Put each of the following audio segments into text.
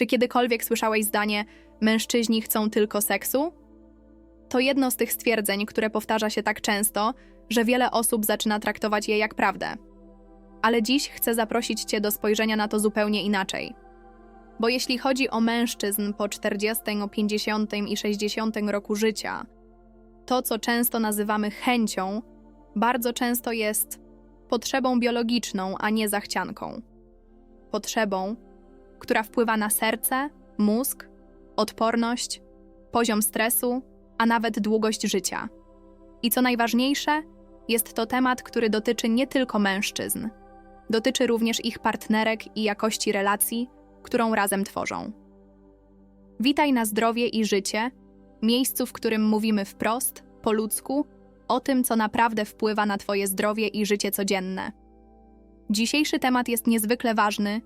Czy kiedykolwiek słyszałeś zdanie: mężczyźni chcą tylko seksu? To jedno z tych stwierdzeń, które powtarza się tak często, że wiele osób zaczyna traktować je jak prawdę. Ale dziś chcę zaprosić Cię do spojrzenia na to zupełnie inaczej. Bo jeśli chodzi o mężczyzn po 40, 50 i 60 roku życia, to, co często nazywamy chęcią, bardzo często jest potrzebą biologiczną, a nie zachcianką. Potrzebą, która wpływa na serce, mózg, odporność, poziom stresu, a nawet długość życia. I co najważniejsze, jest to temat, który dotyczy nie tylko mężczyzn, dotyczy również ich partnerek i jakości relacji, którą razem tworzą. Witaj na zdrowie i życie, miejscu, w którym mówimy wprost, po ludzku, o tym, co naprawdę wpływa na Twoje zdrowie i życie codzienne. Dzisiejszy temat jest niezwykle ważny,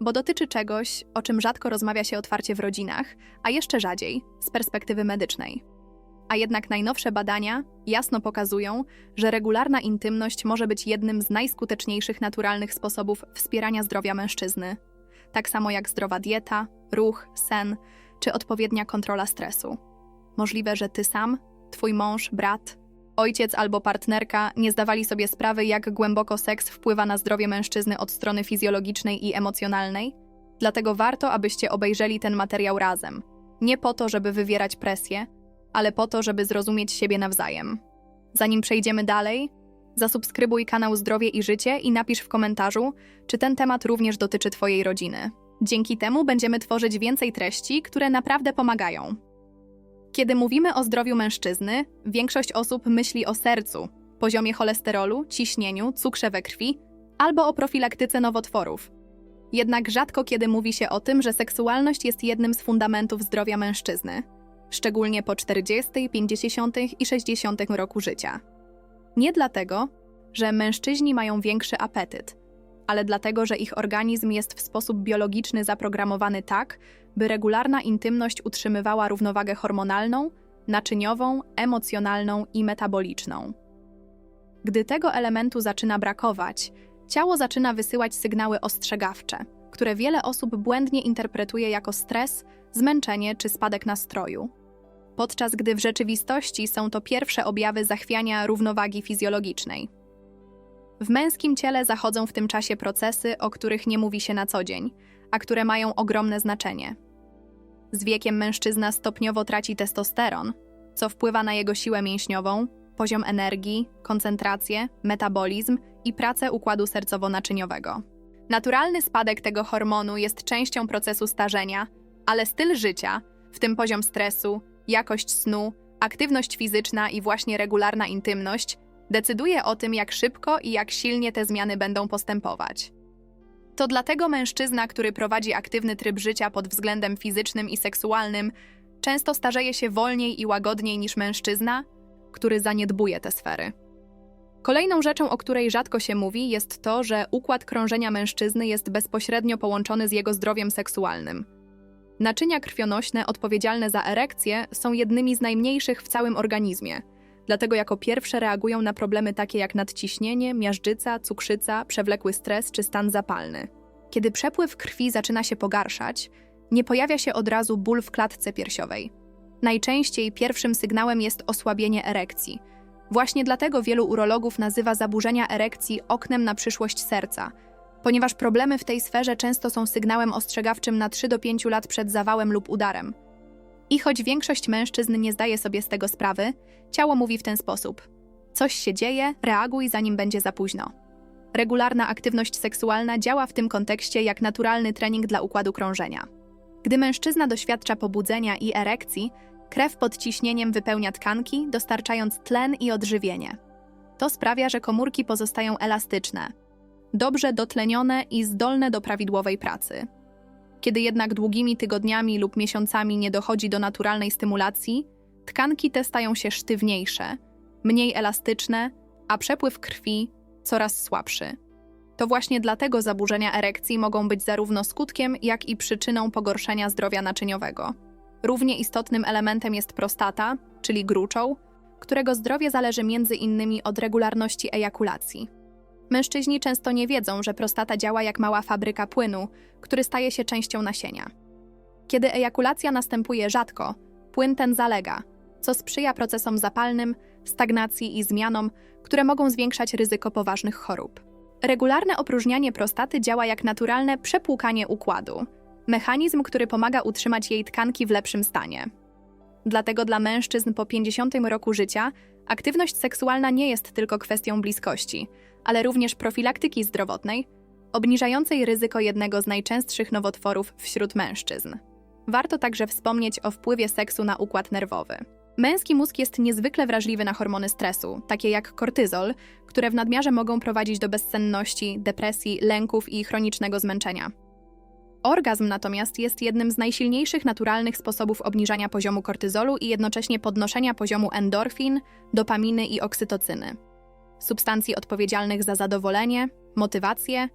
bo dotyczy czegoś, o czym rzadko rozmawia się otwarcie w rodzinach, a jeszcze rzadziej z perspektywy medycznej. A jednak najnowsze badania jasno pokazują, że regularna intymność może być jednym z najskuteczniejszych naturalnych sposobów wspierania zdrowia mężczyzny, tak samo jak zdrowa dieta, ruch, sen czy odpowiednia kontrola stresu. Możliwe, że ty sam, twój mąż, brat, ojciec albo partnerka nie zdawali sobie sprawy, jak głęboko seks wpływa na zdrowie mężczyzny od strony fizjologicznej i emocjonalnej. Dlatego warto, abyście obejrzeli ten materiał razem. Nie po to, żeby wywierać presję, ale po to, żeby zrozumieć siebie nawzajem. Zanim przejdziemy dalej, zasubskrybuj kanał Zdrowie i Życie i napisz w komentarzu, czy ten temat również dotyczy Twojej rodziny. Dzięki temu będziemy tworzyć więcej treści, które naprawdę pomagają. Kiedy mówimy o zdrowiu mężczyzny, większość osób myśli o sercu, poziomie cholesterolu, ciśnieniu, cukrze we krwi albo o profilaktyce nowotworów. Jednak rzadko kiedy mówi się o tym, że seksualność jest jednym z fundamentów zdrowia mężczyzny, szczególnie po 40, 50 i 60 roku życia. Nie dlatego, że mężczyźni mają większy apetyt, ale dlatego, że ich organizm jest w sposób biologiczny zaprogramowany tak, by regularna intymność utrzymywała równowagę hormonalną, naczyniową, emocjonalną i metaboliczną. Gdy tego elementu zaczyna brakować, ciało zaczyna wysyłać sygnały ostrzegawcze, które wiele osób błędnie interpretuje jako stres, zmęczenie czy spadek nastroju. Podczas gdy w rzeczywistości są to pierwsze objawy zachwiania równowagi fizjologicznej. W męskim ciele zachodzą w tym czasie procesy, o których nie mówi się na co dzień, a które mają ogromne znaczenie. Z wiekiem mężczyzna stopniowo traci testosteron, co wpływa na jego siłę mięśniową, poziom energii, koncentrację, metabolizm i pracę układu sercowo-naczyniowego. Naturalny spadek tego hormonu jest częścią procesu starzenia, ale styl życia, w tym poziom stresu, jakość snu, aktywność fizyczna i właśnie regularna intymność, decyduje o tym, jak szybko i jak silnie te zmiany będą postępować. To dlatego mężczyzna, który prowadzi aktywny tryb życia pod względem fizycznym i seksualnym, często starzeje się wolniej i łagodniej niż mężczyzna, który zaniedbuje te sfery. Kolejną rzeczą, o której rzadko się mówi, jest to, że układ krążenia mężczyzny jest bezpośrednio połączony z jego zdrowiem seksualnym. Naczynia krwionośne odpowiedzialne za erekcję są jednymi z najmniejszych w całym organizmie, dlatego jako pierwsze reagują na problemy takie jak nadciśnienie, miażdżyca, cukrzyca, przewlekły stres czy stan zapalny. Kiedy przepływ krwi zaczyna się pogarszać, nie pojawia się od razu ból w klatce piersiowej. Najczęściej pierwszym sygnałem jest osłabienie erekcji. Właśnie dlatego wielu urologów nazywa zaburzenia erekcji oknem na przyszłość serca, ponieważ problemy w tej sferze często są sygnałem ostrzegawczym na 3 do 5 lat przed zawałem lub udarem. I choć większość mężczyzn nie zdaje sobie z tego sprawy, ciało mówi w ten sposób: Coś się dzieje, reaguj zanim będzie za późno. Regularna aktywność seksualna działa w tym kontekście jak naturalny trening dla układu krążenia. Gdy mężczyzna doświadcza pobudzenia i erekcji, krew pod ciśnieniem wypełnia tkanki, dostarczając tlen i odżywienie. To sprawia, że komórki pozostają elastyczne, dobrze dotlenione i zdolne do prawidłowej pracy. Kiedy jednak długimi tygodniami lub miesiącami nie dochodzi do naturalnej stymulacji, tkanki te stają się sztywniejsze, mniej elastyczne, a przepływ krwi coraz słabszy. To właśnie dlatego zaburzenia erekcji mogą być zarówno skutkiem, jak i przyczyną pogorszenia zdrowia naczyniowego. Równie istotnym elementem jest prostata, czyli gruczoł, którego zdrowie zależy między innymi od regularności ejakulacji. Mężczyźni często nie wiedzą, że prostata działa jak mała fabryka płynu, który staje się częścią nasienia. Kiedy ejakulacja następuje rzadko, płyn ten zalega, co sprzyja procesom zapalnym, stagnacji i zmianom, które mogą zwiększać ryzyko poważnych chorób. Regularne opróżnianie prostaty działa jak naturalne przepłukanie układu, mechanizm, który pomaga utrzymać jej tkanki w lepszym stanie. Dlatego dla mężczyzn po 50 roku życia aktywność seksualna nie jest tylko kwestią bliskości, ale również profilaktyki zdrowotnej, obniżającej ryzyko jednego z najczęstszych nowotworów wśród mężczyzn. Warto także wspomnieć o wpływie seksu na układ nerwowy. Męski mózg jest niezwykle wrażliwy na hormony stresu, takie jak kortyzol, które w nadmiarze mogą prowadzić do bezsenności, depresji, lęków i chronicznego zmęczenia. Orgazm natomiast jest jednym z najsilniejszych naturalnych sposobów obniżania poziomu kortyzolu i jednocześnie podnoszenia poziomu endorfin, dopaminy i oksytocyny. Substancji odpowiedzialnych za zadowolenie, motywację,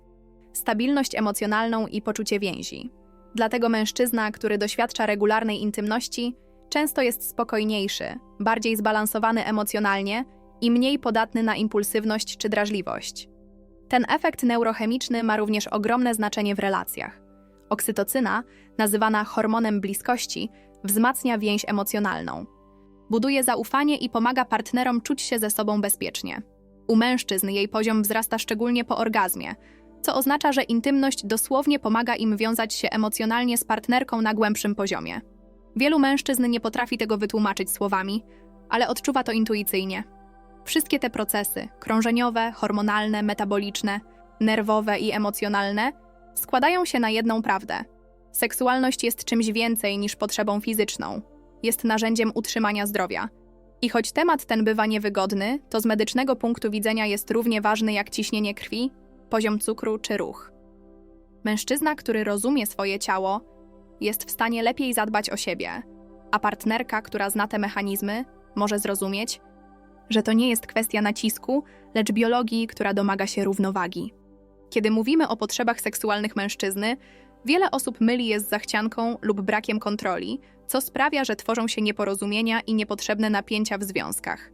stabilność emocjonalną i poczucie więzi. Dlatego mężczyzna, który doświadcza regularnej intymności, często jest spokojniejszy, bardziej zbalansowany emocjonalnie i mniej podatny na impulsywność czy drażliwość. Ten efekt neurochemiczny ma również ogromne znaczenie w relacjach. Oksytocyna, nazywana hormonem bliskości, wzmacnia więź emocjonalną. Buduje zaufanie i pomaga partnerom czuć się ze sobą bezpiecznie. U mężczyzn jej poziom wzrasta szczególnie po orgazmie, co oznacza, że intymność dosłownie pomaga im wiązać się emocjonalnie z partnerką na głębszym poziomie. Wielu mężczyzn nie potrafi tego wytłumaczyć słowami, ale odczuwa to intuicyjnie. Wszystkie te procesy krążeniowe, hormonalne, metaboliczne, nerwowe i emocjonalne składają się na jedną prawdę. Seksualność jest czymś więcej niż potrzebą fizyczną. Jest narzędziem utrzymania zdrowia. I choć temat ten bywa niewygodny, to z medycznego punktu widzenia jest równie ważny jak ciśnienie krwi, poziom cukru czy ruch. Mężczyzna, który rozumie swoje ciało, jest w stanie lepiej zadbać o siebie, a partnerka, która zna te mechanizmy, może zrozumieć, że to nie jest kwestia nacisku, lecz biologii, która domaga się równowagi. Kiedy mówimy o potrzebach seksualnych mężczyzny, wiele osób myli je z zachcianką lub brakiem kontroli, co sprawia, że tworzą się nieporozumienia i niepotrzebne napięcia w związkach.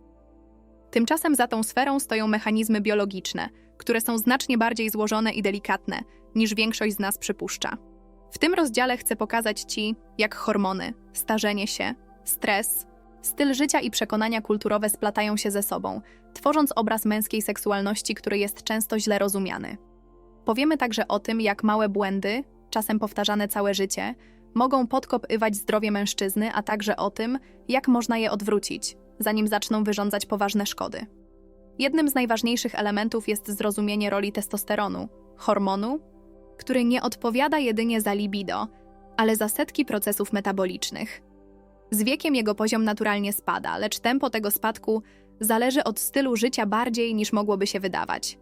Tymczasem za tą sferą stoją mechanizmy biologiczne, które są znacznie bardziej złożone i delikatne, niż większość z nas przypuszcza. W tym rozdziale chcę pokazać Ci, jak hormony, starzenie się, stres, styl życia i przekonania kulturowe splatają się ze sobą, tworząc obraz męskiej seksualności, który jest często źle rozumiany. Powiemy także o tym, jak małe błędy, czasem powtarzane całe życie, mogą podkopywać zdrowie mężczyzny, a także o tym, jak można je odwrócić, zanim zaczną wyrządzać poważne szkody. Jednym z najważniejszych elementów jest zrozumienie roli testosteronu, hormonu, który nie odpowiada jedynie za libido, ale za setki procesów metabolicznych. Z wiekiem jego poziom naturalnie spada, lecz tempo tego spadku zależy od stylu życia bardziej niż mogłoby się wydawać.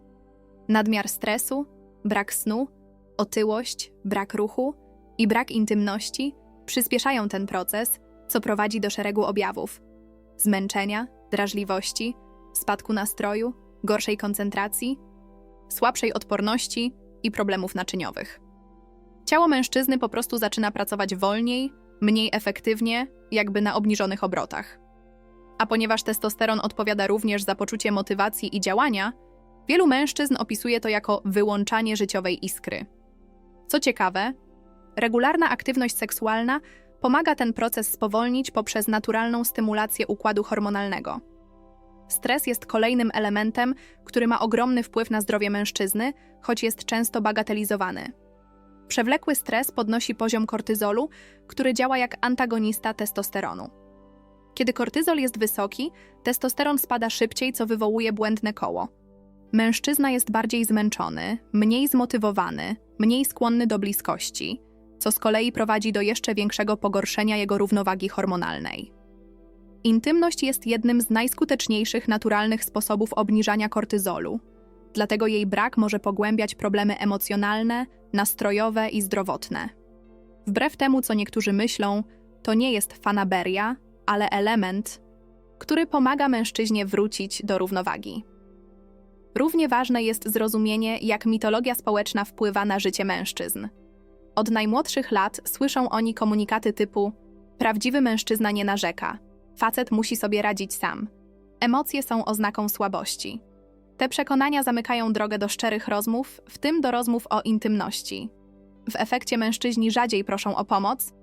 Nadmiar stresu, brak snu, otyłość, brak ruchu i brak intymności przyspieszają ten proces, co prowadzi do szeregu objawów: zmęczenia, drażliwości, spadku nastroju, gorszej koncentracji, słabszej odporności i problemów naczyniowych. Ciało mężczyzny po prostu zaczyna pracować wolniej, mniej efektywnie, jakby na obniżonych obrotach. A ponieważ testosteron odpowiada również za poczucie motywacji i działania, wielu mężczyzn opisuje to jako wyłączanie życiowej iskry. Co ciekawe, regularna aktywność seksualna pomaga ten proces spowolnić poprzez naturalną stymulację układu hormonalnego. Stres jest kolejnym elementem, który ma ogromny wpływ na zdrowie mężczyzny, choć jest często bagatelizowany. Przewlekły stres podnosi poziom kortyzolu, który działa jak antagonista testosteronu. Kiedy kortyzol jest wysoki, testosteron spada szybciej, co wywołuje błędne koło. Mężczyzna jest bardziej zmęczony, mniej zmotywowany, mniej skłonny do bliskości, co z kolei prowadzi do jeszcze większego pogorszenia jego równowagi hormonalnej. Intymność jest jednym z najskuteczniejszych naturalnych sposobów obniżania kortyzolu, dlatego jej brak może pogłębiać problemy emocjonalne, nastrojowe i zdrowotne. Wbrew temu, co niektórzy myślą, to nie jest fanaberia, ale element, który pomaga mężczyźnie wrócić do równowagi. Równie ważne jest zrozumienie, jak mitologia społeczna wpływa na życie mężczyzn. Od najmłodszych lat słyszą oni komunikaty typu: Prawdziwy mężczyzna nie narzeka, facet musi sobie radzić sam. Emocje są oznaką słabości. Te przekonania zamykają drogę do szczerych rozmów, w tym do rozmów o intymności. W efekcie mężczyźni rzadziej proszą o pomoc,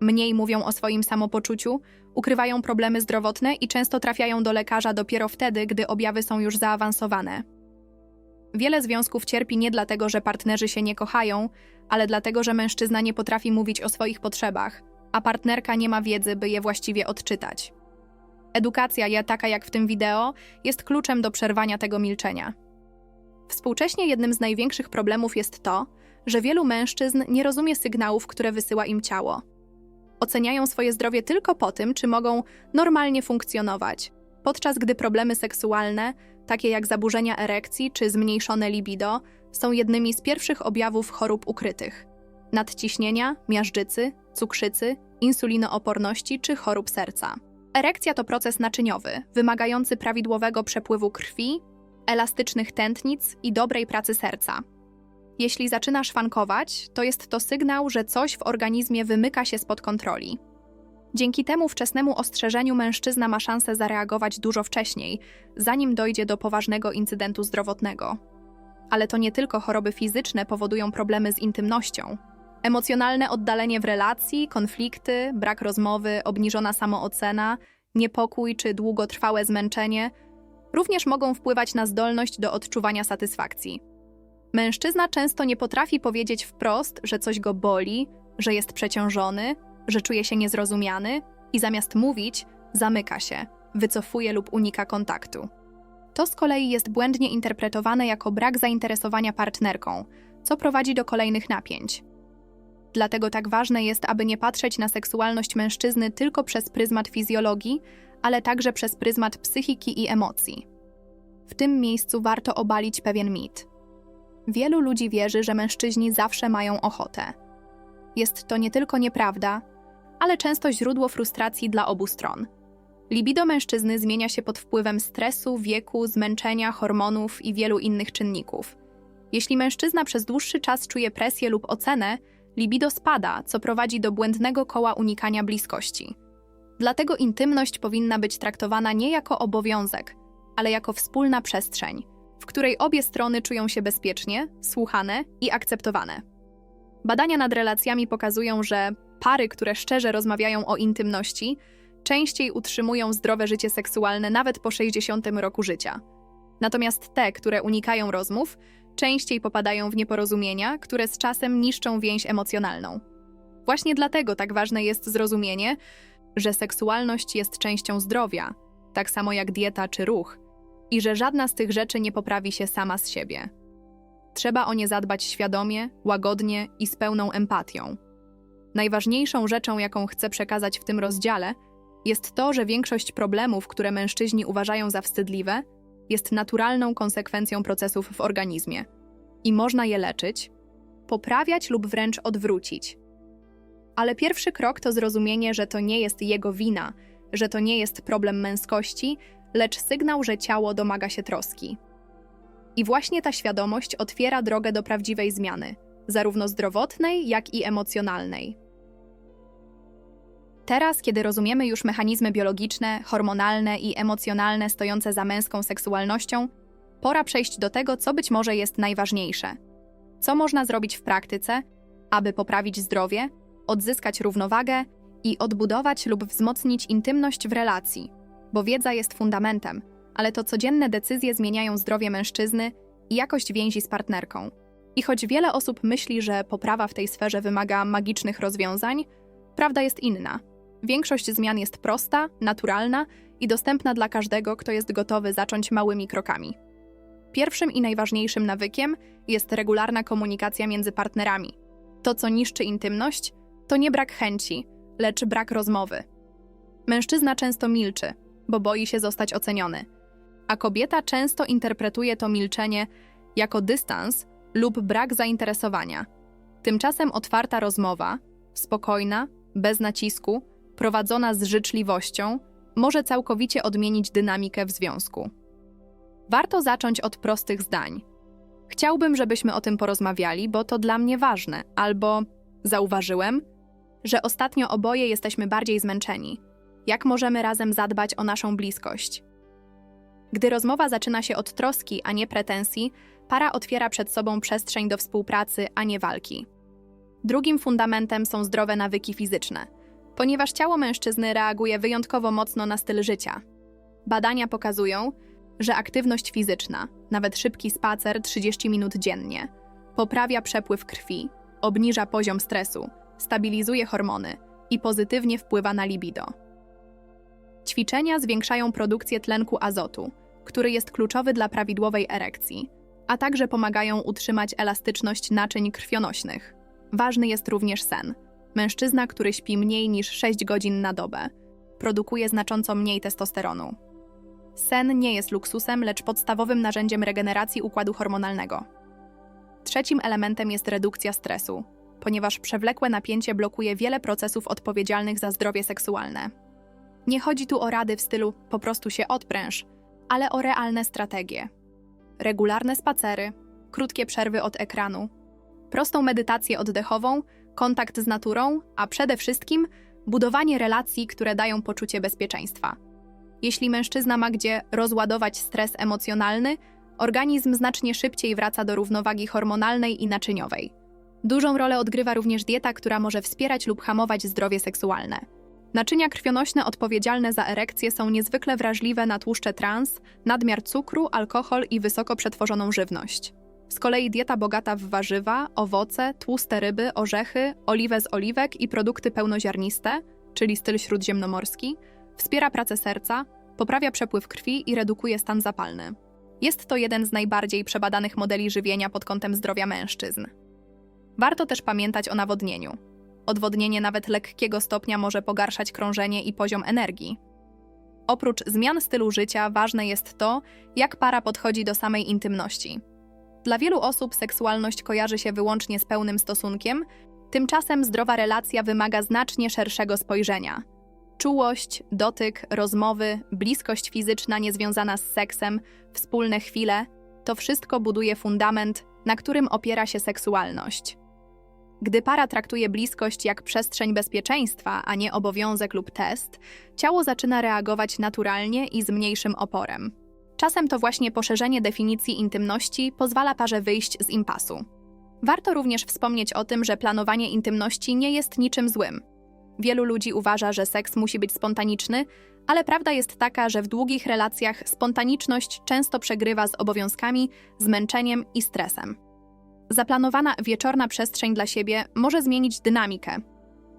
mniej mówią o swoim samopoczuciu, ukrywają problemy zdrowotne i często trafiają do lekarza dopiero wtedy, gdy objawy są już zaawansowane. Wiele związków cierpi nie dlatego, że partnerzy się nie kochają, ale dlatego, że mężczyzna nie potrafi mówić o swoich potrzebach, a partnerka nie ma wiedzy, by je właściwie odczytać. Edukacja, ja taka jak w tym wideo, jest kluczem do przerwania tego milczenia. Współcześnie jednym z największych problemów jest to, że wielu mężczyzn nie rozumie sygnałów, które wysyła im ciało. Oceniają swoje zdrowie tylko po tym, czy mogą normalnie funkcjonować, podczas gdy problemy seksualne, takie jak zaburzenia erekcji czy zmniejszone libido, są jednymi z pierwszych objawów chorób ukrytych nadciśnienia, miażdżycy, cukrzycy, insulinooporności czy chorób serca. Erekcja to proces naczyniowy, wymagający prawidłowego przepływu krwi, elastycznych tętnic i dobrej pracy serca. Jeśli zaczyna szwankować, to jest to sygnał, że coś w organizmie wymyka się spod kontroli. Dzięki temu wczesnemu ostrzeżeniu mężczyzna ma szansę zareagować dużo wcześniej, zanim dojdzie do poważnego incydentu zdrowotnego. Ale to nie tylko choroby fizyczne powodują problemy z intymnością. Emocjonalne oddalenie w relacji, konflikty, brak rozmowy, obniżona samoocena, niepokój czy długotrwałe zmęczenie również mogą wpływać na zdolność do odczuwania satysfakcji. Mężczyzna często nie potrafi powiedzieć wprost, że coś go boli, że jest przeciążony, że czuje się niezrozumiany i zamiast mówić, zamyka się, wycofuje lub unika kontaktu. To z kolei jest błędnie interpretowane jako brak zainteresowania partnerką, co prowadzi do kolejnych napięć. Dlatego tak ważne jest, aby nie patrzeć na seksualność mężczyzny tylko przez pryzmat fizjologii, ale także przez pryzmat psychiki i emocji. W tym miejscu warto obalić pewien mit. Wielu ludzi wierzy, że mężczyźni zawsze mają ochotę. Jest to nie tylko nieprawda, ale często źródło frustracji dla obu stron. Libido mężczyzny zmienia się pod wpływem stresu, wieku, zmęczenia, hormonów i wielu innych czynników. Jeśli mężczyzna przez dłuższy czas czuje presję lub ocenę, libido spada, co prowadzi do błędnego koła unikania bliskości. Dlatego intymność powinna być traktowana nie jako obowiązek, ale jako wspólna przestrzeń, w której obie strony czują się bezpiecznie, słuchane i akceptowane. Badania nad relacjami pokazują, że pary, które szczerze rozmawiają o intymności, częściej utrzymują zdrowe życie seksualne nawet po 60 roku życia. Natomiast te, które unikają rozmów, częściej popadają w nieporozumienia, które z czasem niszczą więź emocjonalną. Właśnie dlatego tak ważne jest zrozumienie, że seksualność jest częścią zdrowia, tak samo jak dieta czy ruch, i że żadna z tych rzeczy nie poprawi się sama z siebie. Trzeba o nie zadbać świadomie, łagodnie i z pełną empatią. Najważniejszą rzeczą, jaką chcę przekazać w tym rozdziale, jest to, że większość problemów, które mężczyźni uważają za wstydliwe, jest naturalną konsekwencją procesów w organizmie i można je leczyć, poprawiać lub wręcz odwrócić. Ale pierwszy krok to zrozumienie, że to nie jest jego wina, że to nie jest problem męskości, lecz sygnał, że ciało domaga się troski. I właśnie ta świadomość otwiera drogę do prawdziwej zmiany, zarówno zdrowotnej, jak i emocjonalnej. Teraz, kiedy rozumiemy już mechanizmy biologiczne, hormonalne i emocjonalne stojące za męską seksualnością, pora przejść do tego, co być może jest najważniejsze. Co można zrobić w praktyce, aby poprawić zdrowie, odzyskać równowagę i odbudować lub wzmocnić intymność w relacji, bo wiedza jest fundamentem, ale to codzienne decyzje zmieniają zdrowie mężczyzny i jakość więzi z partnerką. I choć wiele osób myśli, że poprawa w tej sferze wymaga magicznych rozwiązań, prawda jest inna. Większość zmian jest prosta, naturalna i dostępna dla każdego, kto jest gotowy zacząć małymi krokami. Pierwszym i najważniejszym nawykiem jest regularna komunikacja między partnerami. To, co niszczy intymność, to nie brak chęci, lecz brak rozmowy. Mężczyzna często milczy, bo boi się zostać oceniony, a kobieta często interpretuje to milczenie jako dystans lub brak zainteresowania. Tymczasem otwarta rozmowa, spokojna, bez nacisku, prowadzona z życzliwością, może całkowicie odmienić dynamikę w związku. Warto zacząć od prostych zdań. Chciałbym, żebyśmy o tym porozmawiali, bo to dla mnie ważne, albo zauważyłem, że ostatnio oboje jesteśmy bardziej zmęczeni. Jak możemy razem zadbać o naszą bliskość? Gdy rozmowa zaczyna się od troski, a nie pretensji, para otwiera przed sobą przestrzeń do współpracy, a nie walki. Drugim fundamentem są zdrowe nawyki fizyczne. Ponieważ ciało mężczyzny reaguje wyjątkowo mocno na styl życia. Badania pokazują, że aktywność fizyczna, nawet szybki spacer 30 minut dziennie, poprawia przepływ krwi, obniża poziom stresu, stabilizuje hormony i pozytywnie wpływa na libido. Ćwiczenia zwiększają produkcję tlenku azotu, który jest kluczowy dla prawidłowej erekcji, a także pomagają utrzymać elastyczność naczyń krwionośnych. Ważny jest również sen. Mężczyzna, który śpi mniej niż 6 godzin na dobę, produkuje znacząco mniej testosteronu. Sen nie jest luksusem, lecz podstawowym narzędziem regeneracji układu hormonalnego. Trzecim elementem jest redukcja stresu, ponieważ przewlekłe napięcie blokuje wiele procesów odpowiedzialnych za zdrowie seksualne. Nie chodzi tu o rady w stylu po prostu się odpręż, ale o realne strategie. Regularne spacery, krótkie przerwy od ekranu, prostą medytację oddechową, kontakt z naturą, a przede wszystkim budowanie relacji, które dają poczucie bezpieczeństwa. Jeśli mężczyzna ma gdzie rozładować stres emocjonalny, organizm znacznie szybciej wraca do równowagi hormonalnej i naczyniowej. Dużą rolę odgrywa również dieta, która może wspierać lub hamować zdrowie seksualne. Naczynia krwionośne odpowiedzialne za erekcję są niezwykle wrażliwe na tłuszcze trans, nadmiar cukru, alkohol i wysoko przetworzoną żywność. Z kolei dieta bogata w warzywa, owoce, tłuste ryby, orzechy, oliwę z oliwek i produkty pełnoziarniste, czyli styl śródziemnomorski, wspiera pracę serca, poprawia przepływ krwi i redukuje stan zapalny. Jest to jeden z najbardziej przebadanych modeli żywienia pod kątem zdrowia mężczyzn. Warto też pamiętać o nawodnieniu. Odwodnienie nawet lekkiego stopnia może pogarszać krążenie i poziom energii. Oprócz zmian stylu życia, ważne jest to, jak para podchodzi do samej intymności. Dla wielu osób seksualność kojarzy się wyłącznie z pełnym stosunkiem, tymczasem zdrowa relacja wymaga znacznie szerszego spojrzenia. Czułość, dotyk, rozmowy, bliskość fizyczna niezwiązana z seksem, wspólne chwile to wszystko buduje fundament, na którym opiera się seksualność. Gdy para traktuje bliskość jak przestrzeń bezpieczeństwa, a nie obowiązek lub test, ciało zaczyna reagować naturalnie i z mniejszym oporem. Czasem to właśnie poszerzenie definicji intymności pozwala parze wyjść z impasu. Warto również wspomnieć o tym, że planowanie intymności nie jest niczym złym. Wielu ludzi uważa, że seks musi być spontaniczny, ale prawda jest taka, że w długich relacjach spontaniczność często przegrywa z obowiązkami, zmęczeniem i stresem. Zaplanowana wieczorna przestrzeń dla siebie może zmienić dynamikę,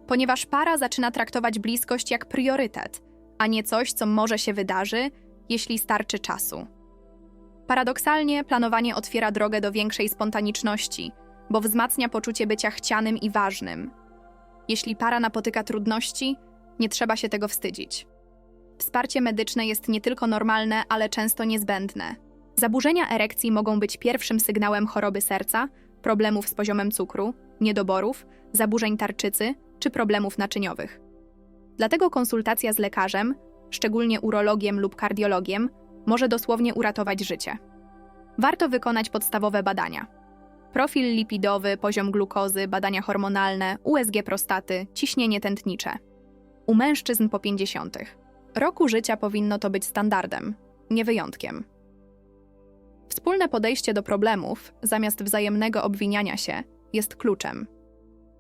ponieważ para zaczyna traktować bliskość jak priorytet, a nie coś, co może się wydarzy, jeśli starczy czasu. Paradoksalnie, planowanie otwiera drogę do większej spontaniczności, bo wzmacnia poczucie bycia chcianym i ważnym. Jeśli para napotyka trudności, nie trzeba się tego wstydzić. Wsparcie medyczne jest nie tylko normalne, ale często niezbędne. Zaburzenia erekcji mogą być pierwszym sygnałem choroby serca, problemów z poziomem cukru, niedoborów, zaburzeń tarczycy czy problemów naczyniowych. Dlatego konsultacja z lekarzem, szczególnie urologiem lub kardiologiem, może dosłownie uratować życie. Warto wykonać podstawowe badania. Profil lipidowy, poziom glukozy, badania hormonalne, USG prostaty, ciśnienie tętnicze. U mężczyzn po 50. Roku życia powinno to być standardem, nie wyjątkiem. Wspólne podejście do problemów, zamiast wzajemnego obwiniania się, jest kluczem.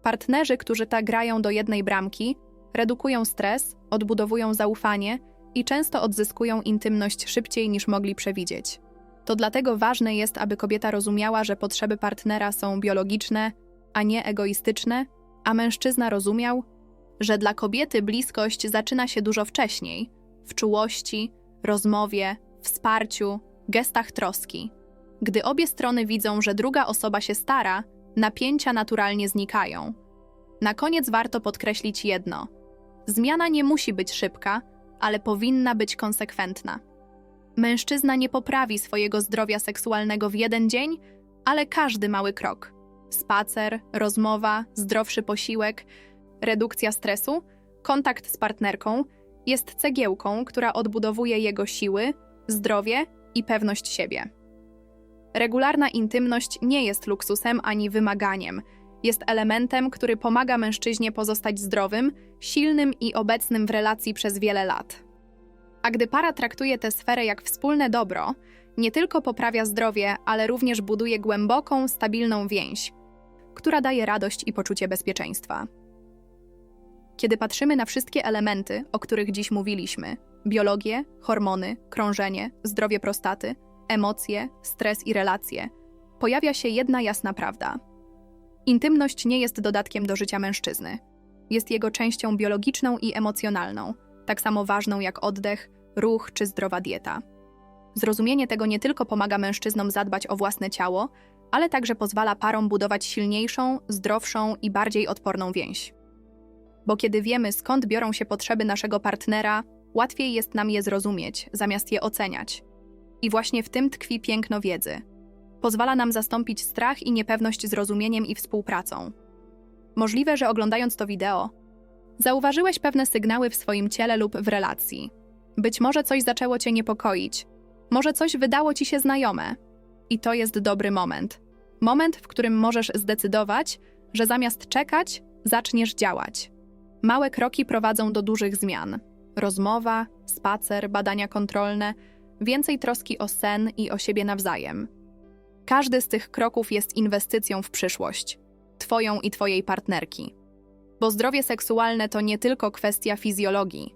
Partnerzy, którzy tak grają do jednej bramki, redukują stres, odbudowują zaufanie i często odzyskują intymność szybciej niż mogli przewidzieć. To dlatego ważne jest, aby kobieta rozumiała, że potrzeby partnera są biologiczne, a nie egoistyczne, a mężczyzna rozumiał, że dla kobiety bliskość zaczyna się dużo wcześniej w czułości, rozmowie, wsparciu, gestach troski. Gdy obie strony widzą, że druga osoba się stara, napięcia naturalnie znikają. Na koniec warto podkreślić jedno: zmiana nie musi być szybka, ale powinna być konsekwentna. Mężczyzna nie poprawi swojego zdrowia seksualnego w jeden dzień, ale każdy mały krok spacer, rozmowa, zdrowszy posiłek, redukcja stresu, kontakt z partnerką jest cegiełką, która odbudowuje jego siły, zdrowie i pewność siebie. Regularna intymność nie jest luksusem ani wymaganiem. Jest elementem, który pomaga mężczyźnie pozostać zdrowym, silnym i obecnym w relacji przez wiele lat. A gdy para traktuje tę sferę jak wspólne dobro, nie tylko poprawia zdrowie, ale również buduje głęboką, stabilną więź, która daje radość i poczucie bezpieczeństwa. Kiedy patrzymy na wszystkie elementy, o których dziś mówiliśmy biologię, hormony, krążenie, zdrowie prostaty, emocje, stres i relacje pojawia się jedna jasna prawda. Intymność nie jest dodatkiem do życia mężczyzny. Jest jego częścią biologiczną i emocjonalną, tak samo ważną jak oddech, ruch czy zdrowa dieta. Zrozumienie tego nie tylko pomaga mężczyznom zadbać o własne ciało, ale także pozwala parom budować silniejszą, zdrowszą i bardziej odporną więź. Bo kiedy wiemy, skąd biorą się potrzeby naszego partnera, łatwiej jest nam je zrozumieć, zamiast je oceniać. I właśnie w tym tkwi piękno wiedzy. Pozwala nam zastąpić strach i niepewność zrozumieniem i współpracą. Możliwe, że oglądając to wideo, zauważyłeś pewne sygnały w swoim ciele lub w relacji. Być może coś zaczęło cię niepokoić, może coś wydało ci się znajome. I to jest dobry moment. Moment, w którym możesz zdecydować, że zamiast czekać, zaczniesz działać. Małe kroki prowadzą do dużych zmian. Rozmowa, spacer, badania kontrolne, więcej troski o sen i o siebie nawzajem. Każdy z tych kroków jest inwestycją w przyszłość Twoją i Twojej partnerki. Bo zdrowie seksualne to nie tylko kwestia fizjologii.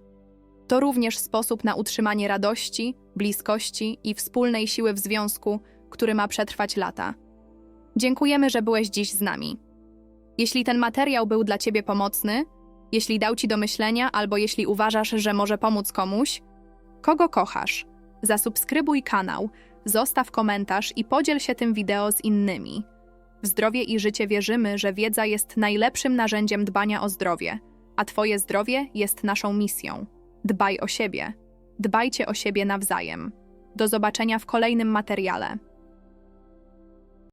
To również sposób na utrzymanie radości, bliskości i wspólnej siły w związku, który ma przetrwać lata. Dziękujemy, że byłeś dziś z nami. Jeśli ten materiał był dla Ciebie pomocny, jeśli dał Ci do myślenia, albo jeśli uważasz, że może pomóc komuś, kogo kochasz, zasubskrybuj kanał, zostaw komentarz i podziel się tym wideo z innymi. W zdrowie i życie wierzymy, że wiedza jest najlepszym narzędziem dbania o zdrowie, a Twoje zdrowie jest naszą misją. Dbaj o siebie. Dbajcie o siebie nawzajem. Do zobaczenia w kolejnym materiale.